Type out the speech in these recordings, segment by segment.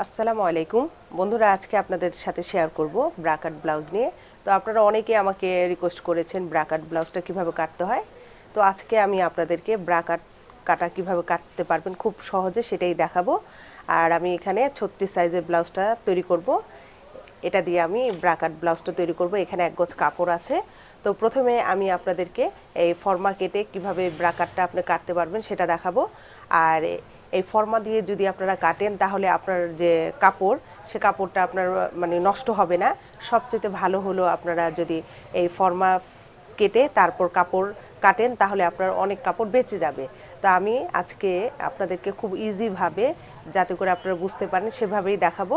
আসসালামু আলাইকুম। বন্ধুরা, আজকে আপনাদের সাথে শেয়ার করব ব্রাকাট ব্লাউজ নিয়ে। তো আপনারা অনেকে আমাকে রিকোয়েস্ট করেছেন ব্রাকাট ব্লাউজটা কীভাবে কাটতে হয়। তো আজকে আমি আপনাদেরকে ব্রাকাট কাটা কীভাবে কাটতে পারবেন খুব সহজে সেটাই দেখাবো। আর আমি এখানে ছত্রিশ সাইজের ব্লাউজটা তৈরি করব। এটা দিয়ে আমি ব্রাকাট ব্লাউজটা তৈরি করব। এখানে এক গজ কাপড় আছে। তো প্রথমে আমি আপনাদেরকে এই ফর্মা কেটে কীভাবে ব্রাকাটটা আপনি কাটতে পারবেন সেটা দেখাবো। আর এই ফর্মা দিয়ে যদি আপনারা কাটেন, তাহলে আপনার যে কাপড়, সে কাপড়টা আপনার মানে নষ্ট হবে না। সবচেয়ে ভালো হলো আপনারা যদি এই ফর্মা কেটে তারপর কাপড় কাটেন, তাহলে আপনার অনেক কাপড় বেঁচে যাবে। তো আমি আজকে আপনাদেরকে খুব ইজিভাবে যাতে করে আপনারা বুঝতে পারেন, সেভাবেই দেখাবো।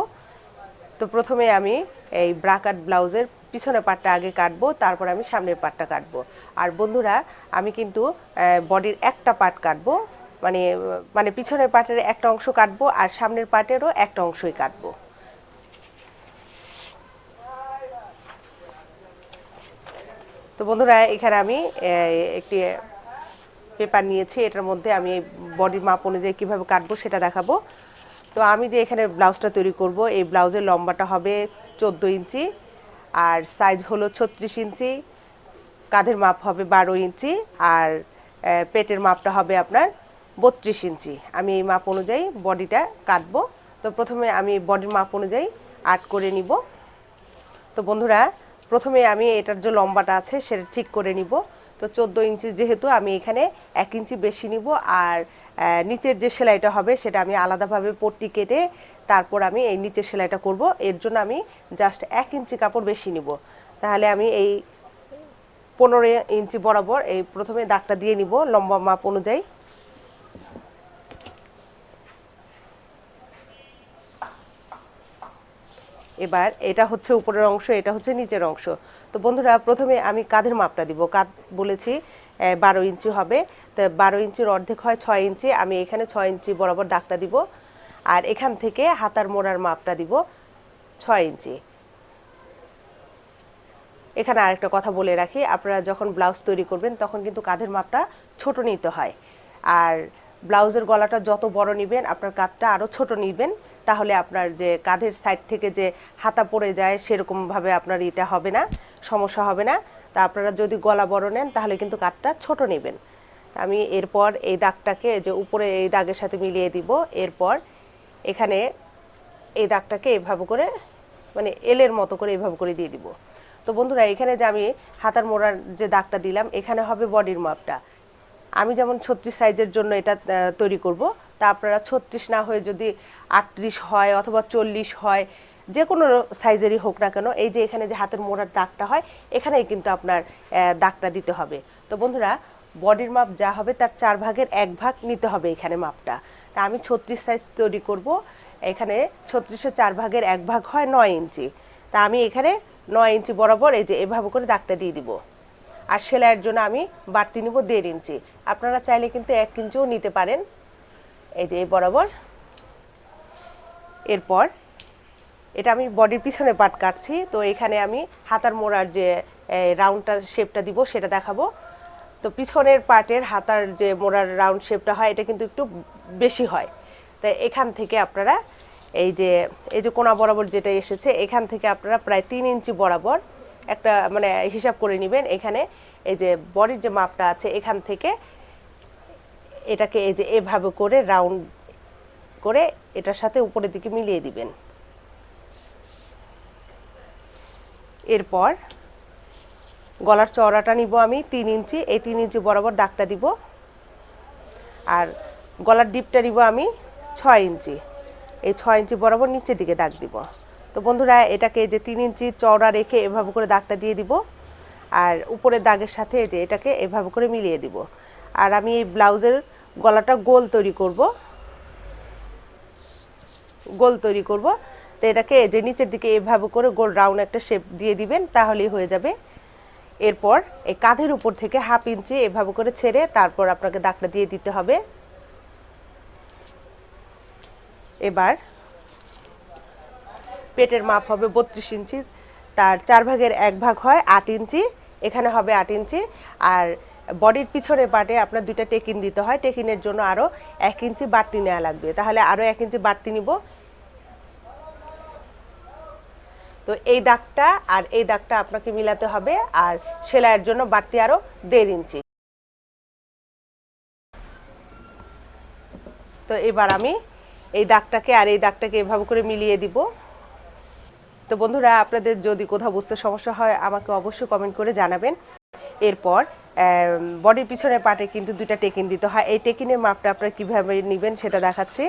তো প্রথমে আমি এই ব্রাকাট ব্লাউজের পিছনের পাটটা আগে কাটবো, তারপর আমি সামনের পাটটা কাটবো। আর বন্ধুরা, আমি কিন্তু বডির একটা পার্ট কাটবো। মানে মানে পিছনের পাটের একটা অংশ কাটবো আর সামনের পাটেরও একটা অংশই কাটবো। তো বন্ধুরা, এখানে আমি একটি পেপার নিয়েছি। এটার মধ্যে আমি বডির মাপ অনুযায়ী কীভাবে কাটবো সেটা দেখাবো। তো আমি যে এখানে ব্লাউজটা তৈরি করব, এই ব্লাউজের লম্বাটা হবে চোদ্দ ইঞ্চি আর সাইজ হলো ছত্রিশ ইঞ্চি। কাঁধের মাপ হবে বারো ইঞ্চি আর পেটের মাপটা হবে আপনার বত্রিশ ইঞ্চি। আমি এই মাপ অনুযায়ী বডিটা কাটবো। তো প্রথমে আমি বডির মাপ অনুযায়ী আর্ট করে নিব। তো বন্ধুরা, প্রথমে আমি এটার যে লম্বাটা আছে সেটা ঠিক করে নিব। তো চোদ্দ ইঞ্চি যেহেতু আমি এখানে এক ইঞ্চি বেশি নিব আর নিচের যে সেলাইটা হবে সেটা আমি আলাদাভাবে পট্টি কেটে তারপর আমি এই নিচের সেলাইটা করব। এর জন্য আমি জাস্ট এক ইঞ্চি কাপড় বেশি নিব। তাহলে আমি এই পনেরো ইঞ্চি বরাবর এই প্রথমে দাগটা দিয়ে নিব লম্বা মাপ অনুযায়ী। এবার এটা হচ্ছে উপরের অংশ, এটা হচ্ছে নিচের অংশ। তো বন্ধুরা, প্রথমে আমি কাঁধের মাপটা দিব। কাঁধ বলেছি বারো ইঞ্চি হবে। তো বারো ইঞ্চির অর্ধেক হয় ছয় ইঞ্চি, আমি এখানে ছয় ইঞ্চি বরাবর দাগটা দিব। আর এখান থেকে হাতার মোড়ার মাপটা দিব ছয় ইঞ্চি। এখানে আরেকটা কথা বলে রাখি, আপনারা যখন ব্লাউজ তৈরি করবেন, তখন কিন্তু কাঁধের মাপটা ছোট নিতে হয়। আর ব্লাউজের গলাটা যত বড় নেবেন, আপনার কাঁধটা আরও ছোট নেবেন। তাহলে আপনার যে কাঁধের সাইড থেকে যে হাতা পড়ে যায়, সেরকমভাবে আপনার এটা হবে না, সমস্যা হবে না। তা আপনারা যদি গলা বড় নেন, তাহলে কিন্তু কাঠটা ছোট নেবেন। আমি এরপর এই দাগটাকে যে উপরে এই দাগের সাথে মিলিয়ে দিব। এরপর এখানে এই দাগটাকে এভাবে করে মানে এলের মতো করে এভাবে করে দিয়ে দিব। তো বন্ধুরা, এখানে যে আমি হাতার মোড়ার যে দাগটা দিলাম, এখানে হবে বডির মাপটা। আমি যেমন ছত্রিশ সাইজের জন্য এটা তৈরি করব তা আপনারা ছত্রিশ না হয়ে যদি আটত্রিশ হয় অথবা চল্লিশ হয়, যে কোনো সাইজেরই হোক না কেন, এই যে এখানে যে হাতের মোড়ার দাগটা হয়, এখানেই কিন্তু আপনার দাগটা দিতে হবে। তো বন্ধুরা বডির মাপ যা হবে তার চার ভাগের এক ভাগ নিতে হবে এখানে মাপটা। তা আমি ছত্রিশ সাইজ তৈরি করব। এখানে ছত্রিশের চার ভাগের এক ভাগ হয় নয় ইঞ্চি। তা আমি এখানে নয় ইঞ্চি বরাবর এই যে এভাবে করে দাগটা দিয়ে দিব। আর সেলাইয়ের জন্য আমি বাড়তি নিব দেড় ইঞ্চি। আপনারা চাইলে কিন্তু এক ইঞ্চিও নিতে পারেন। এই যে এই বরাবর। এরপর এটা আমি বডির পিছনে পাট কাটছি, তো এখানে আমি হাতার মোড়ার যে রাউন্ডটার শেপটা দিব, সেটা দেখাবো। তো পিছনের পার্টের হাতার যে মোড়ার রাউন্ড শেপটা হয়, এটা কিন্তু একটু বেশি হয়। তাই এখান থেকে আপনারা এই যে এই যে কোনা বরাবর যেটা এসেছে, এখান থেকে আপনারা প্রায় তিন ইঞ্চি বরাবর একটা মানে হিসাব করে নেবেন। এখানে এই যে বডির যে মাপটা আছে, এখান থেকে এটাকে এই যে এভাবে করে রাউন্ড করে এটার সাথে উপরের দিকে মিলিয়ে দিবেন। এরপর গলার চওড়াটা নিব আমি তিন ইঞ্চি, এই তিন ইঞ্চি বরাবর দাগটা দিব। আর গলার ডিপটা নিব আমি ছয় ইঞ্চি, এই ছয় ইঞ্চি বরাবর নিচের দিকে দাগ দিব। তো বন্ধুরা, এটাকে যে তিন ইঞ্চি চওড়া রেখে এভাবে করে দাগটা দিয়ে দিব। আর উপরের দাগের সাথে যে এটাকে এভাবে করে মিলিয়ে দিব। আর আমি এই ব্লাউজের গলাটা গোল তৈরি করব। গোল তৈরি করব। তো এটাকে যে নিচের দিকে এভাবে করে গোল রাউন্ড একটা শেপ দিয়ে দিবেন, তাহলেই হয়ে যাবে। এরপর এই কাঁধের উপর থেকে হাফ ইঞ্চি এভাবে করে ছেড়ে তারপর আপনাকে দাগটা দিয়ে দিতে হবে। এবার পেটের মাপ হবে বত্রিশ ইঞ্চি, তার চার ভাগের এক ভাগ হয় আট ইঞ্চি, এখানে হবে আট ইঞ্চি, আর বডির পিছনে পাটে আপনার দুইটা টেকিন দিতে হয়। টেকিনের জন্য আরও এক ইঞ্চি বাড়তি নেওয়া লাগবে। তাহলে আরও এক ইঞ্চি বাড়তি নিব। তো এই দাগটা আর এই দাগটা আপনাকে মিলাতে হবে। আর সেলাইয়ের জন্য বাড়তি আরও দেড় ইঞ্চি। তো এবার আমি এই দাগটাকে আর এই দাগটাকে এভাবে করে মিলিয়ে দিব। তো বন্ধুরা, আপনাদের যদি কোথাও বুঝতে সমস্যা হয়, আমাকে অবশ্যই কমেন্ট করে জানাবেন। এরপর বডির পিছনের পার্টে কিন্তু দুইটা টেকিন দিতে হয়। এই টেকিনের মাপটা আপনারা কীভাবে নেবেন সেটা দেখাচ্ছি।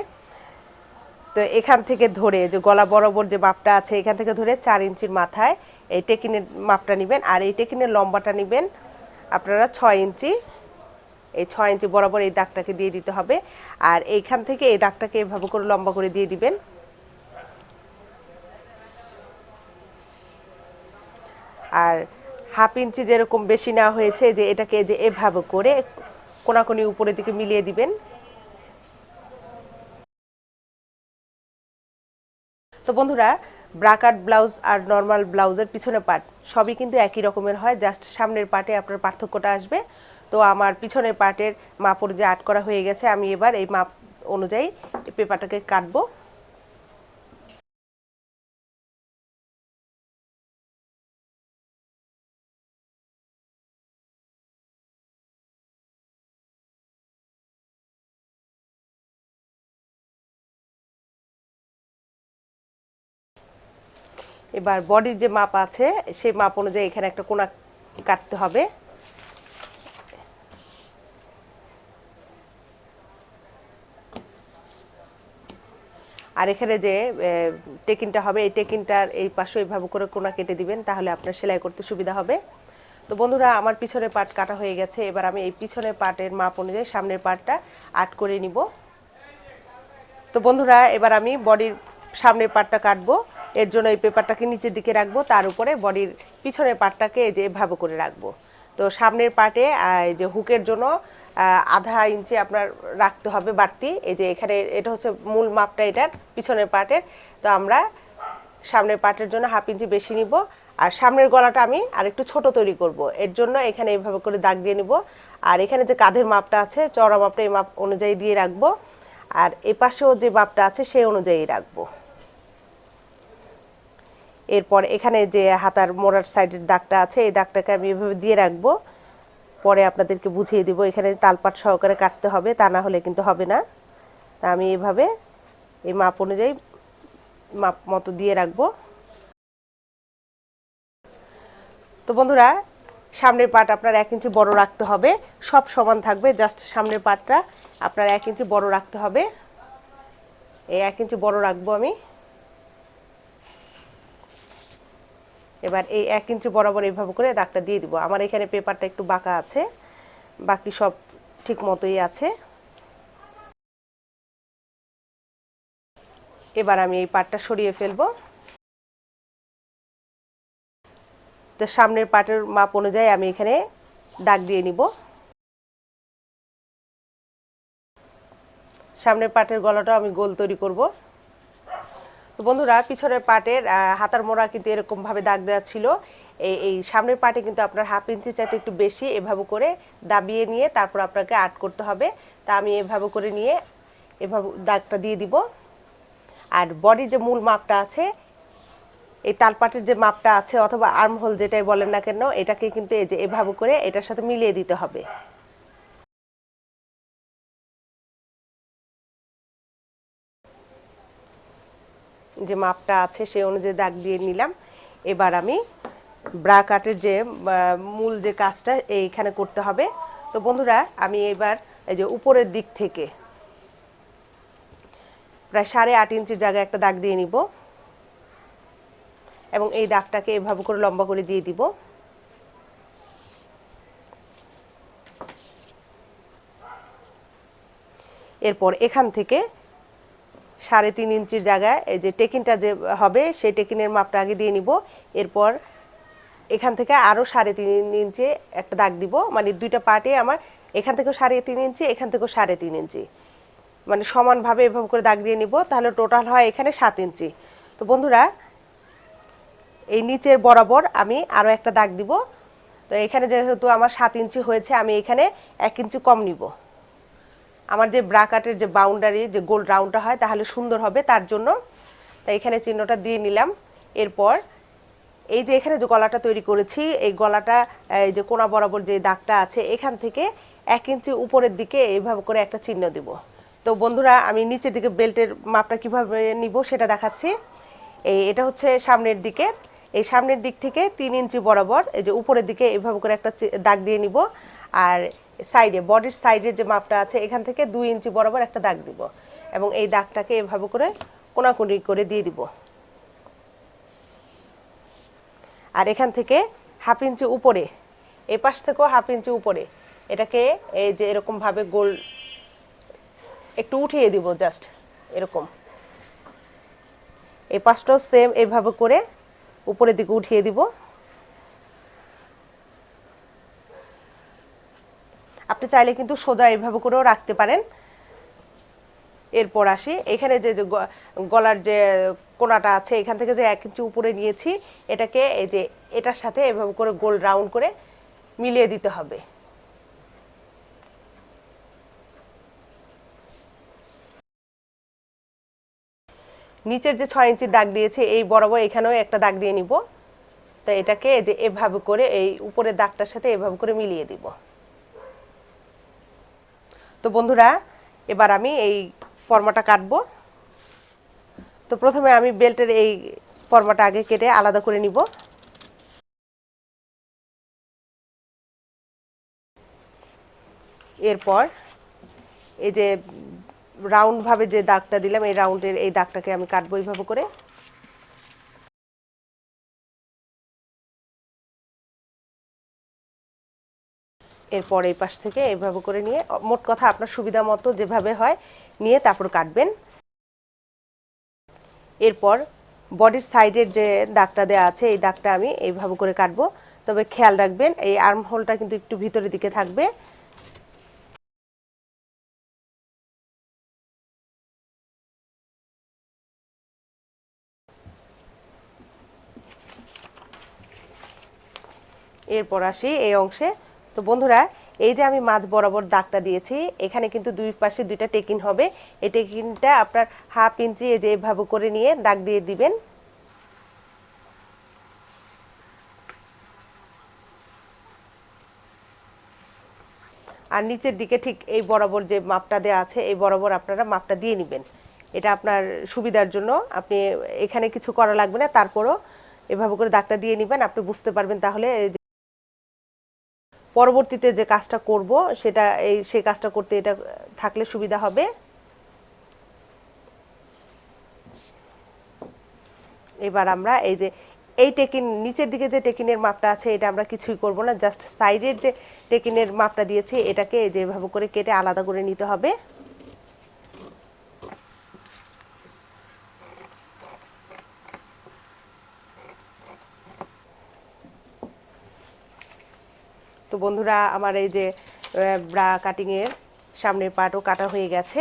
তো এখান থেকে ধরে যে গলা বরাবর যে মাপটা আছে, এখান থেকে ধরে চার ইঞ্চির মাথায় এই টেকিনের মাপটা নেবেন। আর এই টেকিনের লম্বাটা নেবেন আপনারা ছয় ইঞ্চি। এই ছয় ইঞ্চি বরাবর এই দাগটাকে দিয়ে দিতে হবে। আর এইখান থেকে এই দাগটাকে এভাবে করে লম্বা করে দিয়ে দিবেন। আর হাফ ইঞ্চি যেরকম বেশি নেওয়া হয়েছে, যে এটাকে যে এভাবে করে কোনাকুনি উপরের দিকে মিলিয়ে দিবেন। তো বন্ধুরা ব্রাকাট ব্লাউজ আর নর্মাল ব্লাউজের পিছনের পার্ট সবই কিন্তু একই রকমের হয় জাস্ট সামনের পার্টে আপনার পার্থক্যটা আসবে। তো আমার পিছনের পার্টের মাপ যে আট করা হয়ে গেছে, আমি এবার এই মাপ অনুযায়ী পেপারটাকে কাটবো। এবার বডির যে মাপ আছে, সেই মাপ অনুযায়ী এখানে একটা কোনা কাটতে হবে। আর এখানে যে টেকিনটা হবে, এই টেকিনটার এই পাশে এইভাবে করে কোনা কেটে দিবেন, তাহলে আপনার সেলাই করতে সুবিধা হবে। তো বন্ধুরা, আমার পিছনের পার্ট কাটা হয়ে গেছে, এবার আমি এই পিছনের পার্টের মাপ অনুযায়ী সামনের পার্টটা আট করে নিব। তো বন্ধুরা, এবার আমি বডির সামনের পার্টটা কাটবো। এর জন্য এই পেপারটাকে নিচের দিকে রাখব, তার উপরে বডির পিছনের পার্টটাকে যে এভাবে করে রাখব। তো সামনের পার্টে এই যে হুকের জন্য আধা ইঞ্চি আপনার রাখতে হবে বাড়তি। এই যে এখানে এটা হচ্ছে মূল মাপটা এটার, পিছনের পার্টের। তো আমরা সামনের পার্টের জন্য হাফ ইঞ্চি বেশি নিব। আর সামনের গলাটা আমি আর একটু ছোট তৈরি করব। এর জন্য এখানে এইভাবে করে দাগ দিয়ে নিব। আর এখানে যে কাঁধের মাপটা আছে চড়া মাপটা এই মাপ অনুযায়ী দিয়ে রাখব। আর এ পাশেও যে মাপটা আছে সেই অনুযায়ী রাখব। এরপর এখানে যে হাতার মোড়ার সাইডের দাগটা আছে, এই দাগটাকে আমি এভাবে দিয়ে রাখব। পরে আপনাদেরকে বুঝিয়ে দিব, এখানে তালপাট সহকারে কাটতে হবে, তা না হলে কিন্তু হবে না। তা আমি এভাবে এই মাপ অনুযায়ী মাপ মতো দিয়ে রাখব। তো বন্ধুরা, সামনের পাট আপনার এক ইঞ্চি বড় রাখতে হবে, সব সমান থাকবে, জাস্ট সামনের পাটটা আপনার এক ইঞ্চি বড় রাখতে হবে। এই এক ইঞ্চি বড় রাখব আমি। এবার এই এক ইঞ্চি বরাবর এইভাবে করে দাগটা দিয়ে দিব। আমার এখানে পেপারটা একটু বাঁকা আছে, বাকি সব ঠিক মতোই আছে। এবার আমি এই পাটটা সরিয়ে ফেলব। তো সামনের পাটের মাপ অনুযায়ী আমি এখানে দাগ দিয়ে নিব। সামনের পাটের গলাটাও আমি গোল তৈরি করব। তো বন্ধুরা, পিছনের পাটের হাতার মোড়া কিন্তু এরকম ভাবে দাগ দেওয়া ছিল। এই এই সামনের পাটে কিন্তু আপনার হাফ ইঞ্চি চাইতে একটু বেশি এভাবে করে দাবিয়ে নিয়ে তারপর আপনাকে আর্ট করতে হবে। তা আমি এভাবে করে নিয়ে এভাবে দাগটা দিয়ে দিব। আর বডির যে মূল মাপটা আছে, এই তালপাটের যে মাপটা আছে অথবা আর্ম হোল যেটাই বলেন না কেন, এটাকে কিন্তু এই যে এভাবে করে এটার সাথে মিলিয়ে দিতে হবে। যে মাপটা আছে সেই অনুযায়ী দাগ দিয়ে নিলাম। এবার আমি ব্রা কাটের যে মূল যে কাজটা এইখানে করতে হবে। তো বন্ধুরা, আমি এবার এই যে উপরের দিক থেকে প্রায় সাড়ে আট ইঞ্চির জায়গায় একটা দাগ দিয়ে নিব। এবং এই দাগটাকে এভাবে করে লম্বা করে দিয়ে দিব। এরপর এখান থেকে সাড়ে তিন ইঞ্চির জায়গায়, এই যে টেকিনটা যে হবে, সেই টেকিনের মাপটা আগে দিয়ে নিব। এরপর এখান থেকে আরও সাড়ে তিন ইঞ্চি একটা দাগ দিব। মানে দুইটা পার্টে আমার এখান থেকেও সাড়ে তিন ইঞ্চি, এখান থেকেও সাড়ে তিন ইঞ্চি। মানে সমানভাবে এভাবে করে দাগ দিয়ে নিব, তাহলে টোটাল হয় এখানে সাত ইঞ্চি। তো বন্ধুরা, এই নিচের বরাবর আমি আরও একটা দাগ দিব। তো এখানে যেহেতু আমার সাত ইঞ্চি হয়েছে, আমি এখানে এক ইঞ্চি কম নিব। আমার যে ব্রাকাটের যে বাউন্ডারি যে গোল রাউন্ডটা হয়, তাহলে সুন্দর হবে, তার জন্য। তাই এখানে চিহ্নটা দিয়ে নিলাম। এরপর এই যে এখানে যে গলাটা তৈরি করেছি, এই গলাটা, এই যে কোনা বরাবর যে দাগটা আছে, এখান থেকে এক ইঞ্চি উপরের দিকে এইভাবে করে একটা চিহ্ন দিব। তো বন্ধুরা, আমি নিচের দিকে বেল্টের মাপটা কীভাবে নিব সেটা দেখাচ্ছি। এই এটা হচ্ছে সামনের দিকে। এই সামনের দিক থেকে তিন ইঞ্চি বরাবর, এই যে উপরের দিকে এইভাবে করে একটা দাগ দিয়ে নিব। আর সাইডে, বডির সাইডের যে মাপটা আছে, এখান থেকে দুই ইঞ্চি বরাবর একটা দাগ দিব এবং এই দাগটাকে এভাবে করে কোনাকুনি করে দিয়ে দিব। আর এখান থেকে হাফ ইঞ্চি উপরে, এই পাশ থেকেও হাফ ইঞ্চি উপরে, এটাকে এই যে এরকমভাবে গোল একটু উঠিয়ে দিব জাস্ট এরকম। এই পাশটাও সেম এইভাবে করে উপরের দিকে উঠিয়ে দিব। আপনি চাইলে কিন্তু সোজা এইভাবে করেও রাখতে পারেন। এরপর আসি, এখানে যে গলার যে কোনাটা আছে, এখান থেকে যে এক ইঞ্চি উপরে নিয়েছি, এটাকে এই যে এটার সাথে এভাবে করে গোল রাউন্ড করে মিলিয়ে দিতে হবে। নিচের যে ছয় ইঞ্চির দাগ দিয়েছে, এই বরাবর এখানেও একটা দাগ দিয়ে নিব। তো এটাকে যে এভাবে করে, এই উপরের দাগটার সাথে এভাবে করে মিলিয়ে দিব। তো বন্ধুরা, এবার আমি এই ফর্মাটা কাটবো। তো প্রথমে আমি বেল্টের এই ফর্মাটা আগে কেটে আলাদা করে নিব। এরপর এই যে রাউন্ড ভাবে যে দাগটা দিলাম, এই রাউন্ডের এই দাগটাকে আমি কাটবো এইভাবে করে। এরপর এই পাশ থেকে এইভাবে করে নিয়ে, মোট কথা আপনার সুবিধা মতো যেভাবে হয়, নিয়ে তারপর কাটবেন। এরপর বডির সাইডের যে দাগটা দেওয়া আছে, এই দাগটা আমি এইভাবে করে কাটবো। তবে খেয়াল রাখবেন, এই আর্ম হোলটা কিন্তু একটু ভিতরের দিকে থাকবে। এরপর আসি এই অংশে। তো বন্ধুরা, এই যে আমি মাছ বরাবর দাগটা দিয়েছি, এখানে কিন্তু দুই পাশে দুইটা টেকিন হবে। এই টেকিনটা আপনার হাফ ইঞ্চি এই যে এভাবে করে নিয়ে দাগ দিয়ে দিবেন। আর নিচের দিকে ঠিক এই বরাবর যে মাপটা দেওয়া আছে, এই বরাবর আপনারা মাপটা দিয়ে নেবেন। এটা আপনার সুবিধার জন্য। আপনি এখানে কিছু করা লাগবে না, তারপরও এভাবে করে দাগটা দিয়ে নেবেন। আপনি বুঝতে পারবেন তাহলে পরবর্তীতে যে কাজটা করব, সেটা এই, সেই কাজটা করতে এটা থাকলে সুবিধা হবে। এবার আমরা এই যে, এই টেকিন, নিচের দিকে যে টেকিনের মাপটা আছে, এটা আমরা কিছুই করব না, জাস্ট সাইডের যে টেকিনের মাপটা দিয়েছি, এটাকে যেভাবে করে কেটে আলাদা করে নিতে হবে। তো বন্ধুরা, আমার এই যে ব্রা কাটিং এর সামনের পাটও কাটা হয়ে গেছে।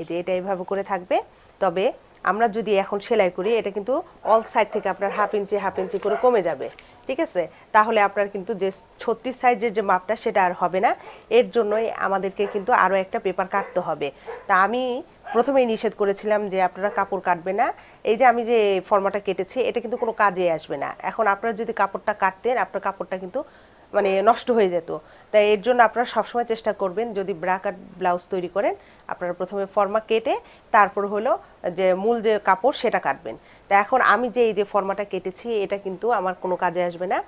এই যে, এটা এইভাবে করে থাকবে। তবে আমরা যদি এখন সেলাই করি, এটা কিন্তু অল সাইড থেকে আপনার হাফ ইঞ্চি হাফ ইঞ্চি করে কমে যাবে। ঠিক আছে? তাহলে আপনার কিন্তু যে ছত্রিশ সাইজের যে মাপটা, সেটা আর হবে না। এর জন্যই আমাদেরকে কিন্তু আরও একটা পেপার কাটতে হবে। তা আমি প্রথমেই নিষেধ করেছিলাম যে আপনারা কাপড় কাটবে না। এই যে আমি যে ফর্মাটা কেটেছি, এটা কিন্তু কোনো কাজে আসবে না। এখন আপনারা যদি কাপড়টা কাটতেন, আপনার কাপড়টা কিন্তু মানে নষ্ট হয়ে যেত। তাই এর জন্য আপনারা সবসময় চেষ্টা করবেন যদি ব্রা কাট ব্লাউজ তৈরি করেন, আপনারা প্রথমে ফর্মা কেটে তারপর হলো যে মূল যে কাপড় সেটা কাটবেন। তা এখন আমি যে এই যে ফর্মাটা কেটেছি, এটা কিন্তু আমার কোনো কাজে আসবে না।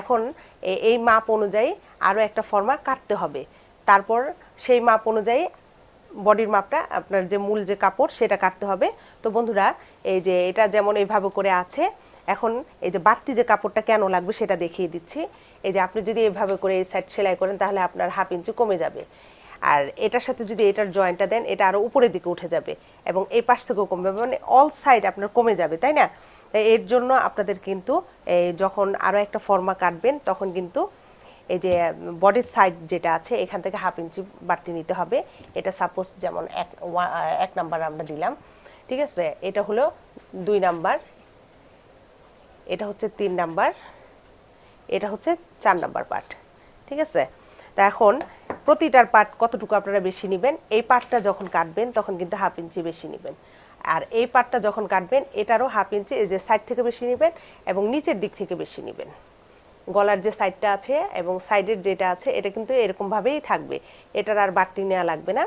এখন এই মাপ অনুযায়ী আরও একটা ফর্মা কাটতে হবে। তারপর সেই মাপ অনুযায়ী বডির মাপটা, আপনার যে মূল যে কাপড়, সেটা কাটতে হবে। তো বন্ধুরা, এই যে এটা যেমন এইভাবে করে আছে, এখন এই যে বাড়তি যে কাপড়টা কেন লাগবে সেটা দেখিয়ে দিচ্ছি। এই যে আপনি যদি এভাবে করে এই সাইড সেলাই করেন, তাহলে আপনার হাফ ইঞ্চি কমে যাবে। আর এটার সাথে যদি এটার জয়েন্টটা দেন, এটা আরও উপরের দিকে উঠে যাবে এবং এই পাশ থেকেও কমবে মানে অল সাইড আপনার কমে যাবে, তাই না? এর জন্য আপনাদের কিন্তু যখন আরও একটা ফর্মা কাটবেন, তখন কিন্তু এই যে বডির সাইড যেটা আছে, এখান থেকে হাফ ইঞ্চি বাড়তি নিতে হবে। এটা সাপোজ যেমন এক এক নাম্বার আমরা দিলাম, ঠিক আছে? এটা হলো দুই নাম্বার এটা হচ্ছে তিন নাম্বার এটা হচ্ছে চার নাম্বার পার্ট ঠিক আছে? তা এখন প্রতিটার পার্ট কতটুকু আপনারা বেশি নেবেন? এই পার্টটা যখন কাটবেন, তখন কিন্তু হাফ ইঞ্চি বেশি নেবেন। আর এই পার্টটা যখন কাটবেন, এটারও হাফ ইঞ্চি এই যে সাইড থেকে বেশি নেবেন এবং নিচের দিক থেকে বেশি নেবেন। গলার যে সাইডটা আছে এবং সাইডের যেটা আছে, এটা কিন্তু এরকমভাবেই থাকবে। এটার আর বাড়তি নেওয়া লাগবে না।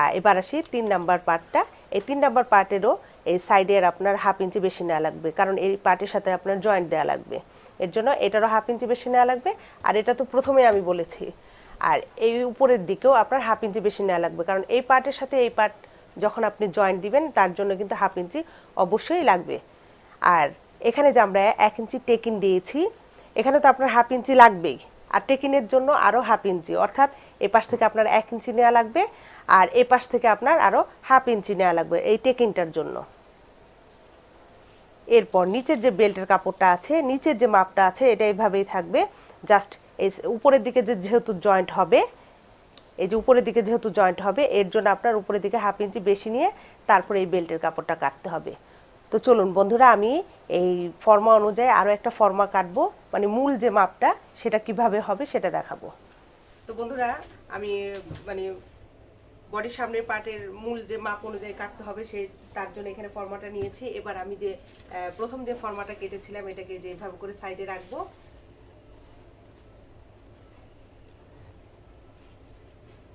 আর এবার আসি তিন নাম্বার পার্টটা এই তিন নাম্বার পার্টেরও এই সাইডের আপনার হাফ ইঞ্চি বেশি নেওয়া লাগবে। কারণ এই পার্টের সাথে আপনার জয়েন্ট দেওয়া লাগবে। এর জন্য এটারও হাফ ইঞ্চি বেশি নেওয়া লাগবে। আর এটা তো প্রথমে আমি বলেছি। আর এই উপরের দিকেও আপনার হাফ ইঞ্চি বেশি নেওয়া লাগবে। কারণ এই পার্টের সাথে এই পার্ট যখন আপনি জয়েন্ট দিবেন, তার জন্য কিন্তু হাফ ইঞ্চি অবশ্যই লাগবে। আর এখানে যে আমরা এক ইঞ্চি টেকিন দিয়েছি এখানে তো আপনার হাফ ইঞ্চি লাগবেই। আর টেকিনের জন্য আরও হাফ ইঞ্চি অর্থাৎ এ পাশ থেকে আপনার এক ইঞ্চি নেওয়া লাগবে, আর এ পাশ থেকে আপনার আরও হাফ ইঞ্চি নেওয়া লাগবে এই টেকিনটার জন্য। এরপর নিচের যে বেল্টের কাপড়টা আছে, নিচের যে মাপটা আছে, এটা এইভাবেই থাকবে। জাস্ট এই উপরের দিকে যে যেহেতু জয়েন্ট হবে, এই যে উপরের দিকে যেহেতু জয়েন্ট হবে, এর জন্য আপনার উপরের দিকে হাফ ইঞ্চি বেশি নিয়ে তারপরে এই বেল্টের কাপড়টা কাটতে হবে। তো চলুন বন্ধুরা, আমি এই ফর্মা অনুযায়ী আরও একটা ফর্মা কাটবো মানে মূল যে মাপটা, সেটা কীভাবে হবে সেটা দেখাবো। তো বন্ধুরা, আমি মানে বডির সামনের পার্টের মূল যে মাপ অনুযায়ী কাটতে হবে, সে, তার জন্য এখানে ফর্মাটা নিয়েছি। এবার আমি যে প্রথম যে ফর্মাটা কেটেছিলাম, এটাকে যেভাবে করে সাইডে রাখব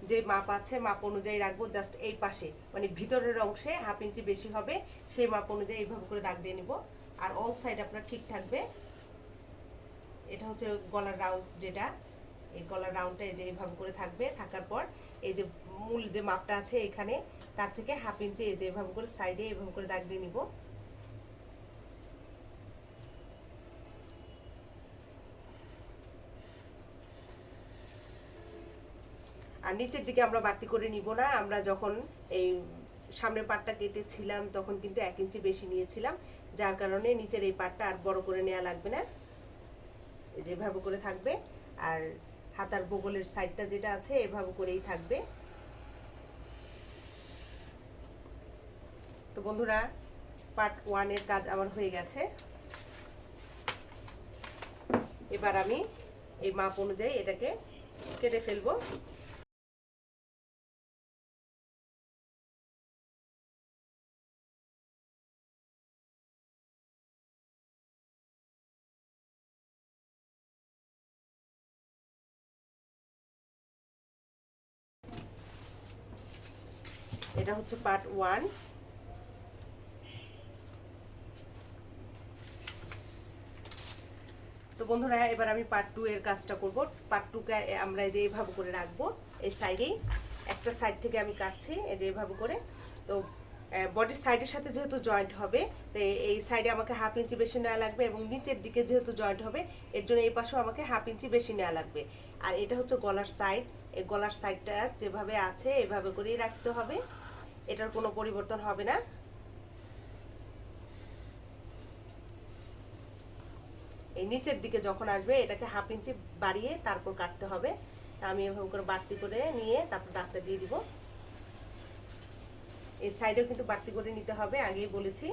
যে মাপ আছে, মাপ অনুযায়ী রাখব জাস্ট এই পাশে। মানে ভিতরের অংশে হাফ ইঞ্চি বেশি হবে, সেই মাপ অনুযায়ী এইভাবে করে দাগ দিয়ে নিব। আর অল সাইড আপনার ঠিক থাকবে। এটা হচ্ছে গলার রাউন্ড যেটা। এই গলার রাউন্ডটা এই যে এইভাবে করে থাকবে, থাকার পর এই যে মূল যে মাপটা আছে এখানে, তার থেকে হাফ ইঞ্চি এই যে এইভাবে করে সাইডে এইভাবে করে দাগ দিয়ে নিব। আর নিচের দিকে আমরা বাড়তি করে নিব না। আমরা যখন এই সামনের পাটটা কেটেছিলাম, তখন কিন্তু এক ইঞ্চি বেশি নিয়েছিলাম। যার কারণে নিচের এই পাটটা আর বড় করে নেওয়া লাগবে না। এই যে এভাবে করে থাকবে। আর হাতার বগলের সাইডটা যেটা আছে, এভাবে করেই থাকবে। তো বন্ধুরা, পার্ট ওয়ানের কাজ আমার হয়ে গেছে। এবার আমি এই মাপ অনুযায়ী এটাকে কেটে ফেলব। এটা হচ্ছে পার্ট ওয়ান তো বন্ধুরা, এবার আমি পার্ট টু এর কাজটা করব। পার্ট টুকে আমরা এই যে এইভাবে করে রাখব, এই সাইডেই একটা সাইড থেকে আমি কাটছি, এই যে এইভাবে করে। তো বডির সাইডের সাথে যেহেতু জয়েন্ট হবে, তো এই সাইডে আমাকে হাফ ইঞ্চি বেশি নেওয়া লাগবে এবং নিচের দিকে যেহেতু জয়েন্ট হবে, এর জন্য এই পাশেও আমাকে হাফ ইঞ্চি বেশি নেওয়া লাগবে। আর এটা হচ্ছে গলার সাইড এই গলার সাইডটা যেভাবে আছে, এভাবে করেই রাখতে হবে। এটার কোনো পরিবর্তন হবে না। এই নিচের দিকে যখন আসবে, এটাকে হাফ ইঞ্চি বাড়িয়ে তারপর কাটতে হবে। তা আমি এভাবে করে বাড়তি করে নিয়ে তারপর দাগটা দিয়ে দিব। এই সাইডেও কিন্তু বাড়তি করে নিতে হবে, আগেই বলেছি।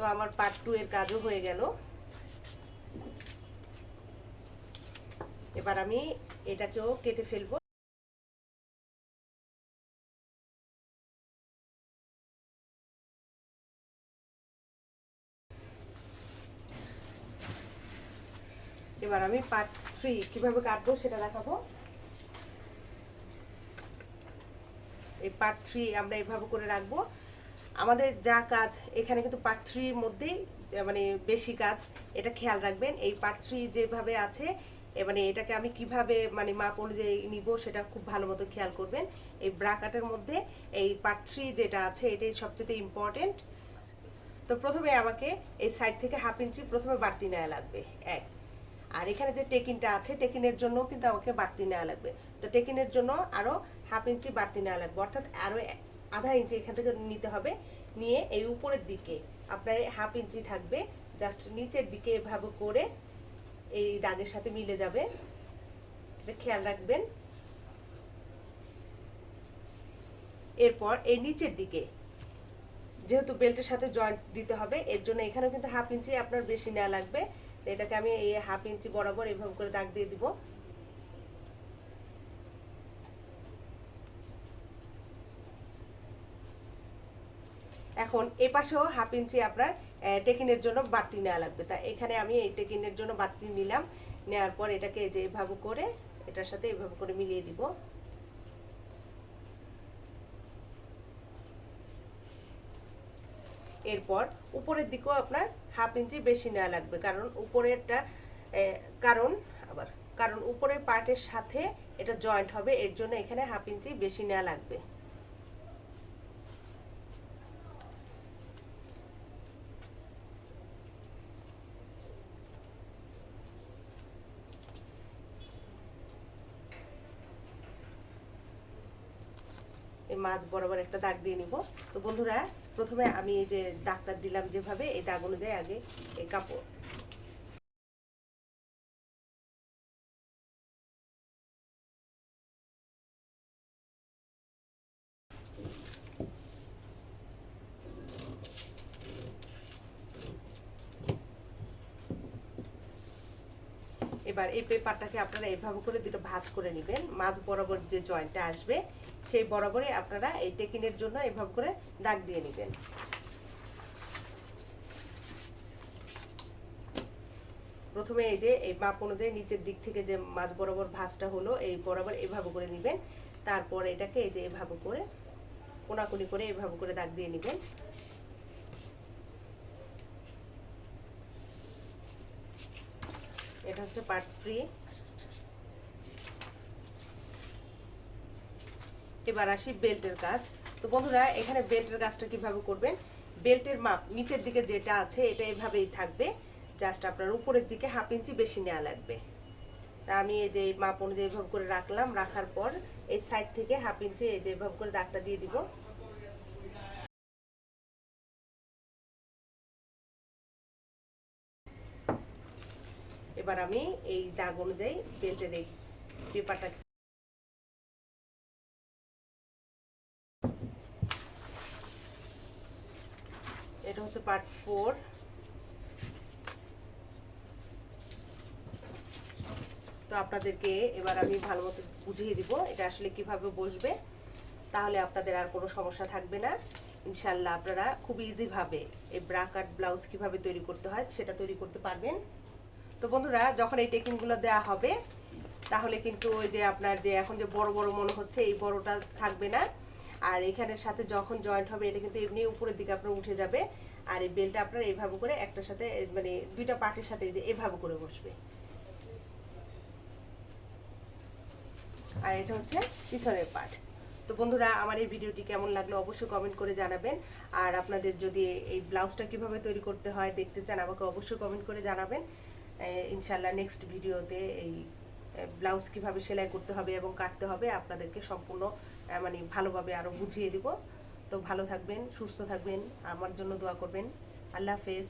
তো আমার পার্ট টু এর কাজও হয়ে গেল। এবার আমি এটাকেও কেটে ফেলব। এবার আমি পার্ট থ্রি কীভাবে কাটবো সেটা দেখাবো। এই পার্ট থ্রি আমরা এভাবে করে রাখব। আমাদের যা কাজ, এখানে কিন্তু পার্ট থ্রির মধ্যেই মানে বেশি কাজ, এটা খেয়াল রাখবেন। এই পার্ট থ্রি যেভাবে আছে মানে এটাকে আমি কীভাবে মানে মাপ অনুযায়ী নিব, সেটা খুব ভালো মতো খেয়াল করবেন। এই ব্রাকাটের মধ্যে এই পার্ট থ্রি যেটা আছে, এটাই সবচেয়ে ইম্পর্টেন্ট তো প্রথমে আমাকে এই সাইড থেকে হাফ ইঞ্চি প্রথমে বাড়তি নেওয়া লাগবে, এক। আর এখানে যে টেকিনটা আছে টেকিনের জন্য কিন্তু আমাকে বাড়তি নেওয়া লাগবে। তো টেকিনের জন্য আরও হাফ ইঞ্চি বাড়তি নেওয়া লাগবে। অর্থাৎ আরও এ- আধা ইঞ্চি এখান থেকে নিতে হবে। নিয়ে এই উপরের দিকে আপনার হাফ ইঞ্চি থাকবে। জাস্ট নিচের দিকে এভাবে করে এই দাগের সাথে মিলে যাবে। এটা খেয়াল রাখবেন। এরপর এই নিচের দিকে যেহেতু বেল্টের সাথে জয়েন্ট দিতে হবে, এর জন্য এখানেও কিন্তু হাফ ইঞ্চি আপনার বেশি নেওয়া লাগবে। এটাকে আমি এই হাফ ইঞ্চি বরাবর এভাবে করে দাগ দিয়ে দিব। এখন এ পাশেও হাফ ইঞ্চি আপনার টেকিনের জন্য বাড়তি নেওয়া লাগবে। তা এখানে আমি এই টেকিনের জন্য বাড়তি নিলাম। নেওয়ার পর এটাকে যে এভাবে করে, এটার সাথে এভাবে করে মিলিয়ে দিব। এরপর উপরের দিকেও আপনার হাফ ইঞ্চি বেশি নেওয়া লাগবে। কারণ উপরেরটা কারণ, আবার, কারণ উপরের পার্টের সাথে এটা জয়েন্ট হবে, এর জন্য এখানে হাফ ইঞ্চি বেশি নেওয়া লাগবে। মাছ বরাবর একটা দাগ দিয়ে নিব। তো বন্ধুরা, প্রথমে আমি এই যে দাগটা দিলাম যেভাবে, এই দাগ অনুযায়ী আগে এই কাপড় এবার এই পেপারটাকে আপনারা এইভাবে করে দুটো ভাঁজ করে নেবেন। মাছ বরাবর যে জয়েন্টটা আসবে, সেই বরাবরই আপনারা এই টেকিনের জন্য এইভাবে করে দাগ দিয়ে নেবেন। প্রথমে এই যে, এই মাপ অনুযায়ী নিচের দিক থেকে যে মাছ বরাবর ভাঁজটা হলো, এই বরাবর এভাবে করে নেবেন। তারপর এটাকে এই যে এভাবে করে কোনাকুনি করে এভাবে করে দাগ দিয়ে নেবেন এটা হচ্ছে পার্ট থ্রি এবার আসি বেল্টের কাজ। তো বন্ধুরা, এখানে বেল্টের কাজটা কীভাবে করবেন? বেল্টের মাপ, নিচের দিকে যেটা আছে, এটা এভাবেই থাকবে। জাস্ট আপনার উপরের দিকে হাফ ইঞ্চি বেশি নেওয়া লাগবে। তা আমি এই যে মাপ অনুযায়ী এভাবে করে রাখলাম, রাখার পর এই সাইড থেকে হাফ ইঞ্চি এই যে এভাবে করে দাগটা দিয়ে দিব। এবার আমি এই দাগ অনুযায়ী বেল্টের এই পেপারটা এটা হচ্ছে পার্ট ফোর তো আপনাদেরকে এবার আমি ভালো মতো বুঝিয়ে দিব এটা আসলে কীভাবে বসবে। তাহলে আপনাদের আর কোনো সমস্যা থাকবে না। ইনশাল্লাহ আপনারা খুব ইজি ভাবে এই ব্রা কাট ব্লাউজ কীভাবে তৈরি করতে হয় সেটা তৈরি করতে পারবেন। তো বন্ধুরা, যখন এই টেকিংগুলো দেওয়া হবে, তাহলে কিন্তু ওই যে আপনার যে এখন যে বড় বড় মনে হচ্ছে, এই বড়টা থাকবে না। আর এখানের সাথে যখন জয়েন্ট হবে, এটা কিন্তু এমনি উপরের দিকে আপনার উঠে যাবে। আর এই বেলটা আপনার এইভাবে করে একটার সাথে মানে দুইটা পার্টের সাথে যে এভাবে করে বসবে। আর এটা হচ্ছে পিছনের পার্ট। তো বন্ধুরা, আমার এই ভিডিওটি কেমন লাগল অবশ্যই কমেন্ট করে জানাবেন। আর আপনাদের যদি এই ব্লাউজটা কীভাবে তৈরি করতে হয়, দেখতে চান, আমাকে অবশ্যই কমেন্ট করে জানাবেন। ইনশাল্লাহ নেক্সট ভিডিওতে এই ব্লাউজ কীভাবে সেলাই করতে হবে এবং কাটতে হবে আপনাদেরকে সম্পূর্ণ মানে ভালোভাবে আরও বুঝিয়ে দিব। তো ভালো থাকবেন, সুস্থ থাকবেন, আমার জন্য দোয়া করবেন। আল্লাহ হাফেজ।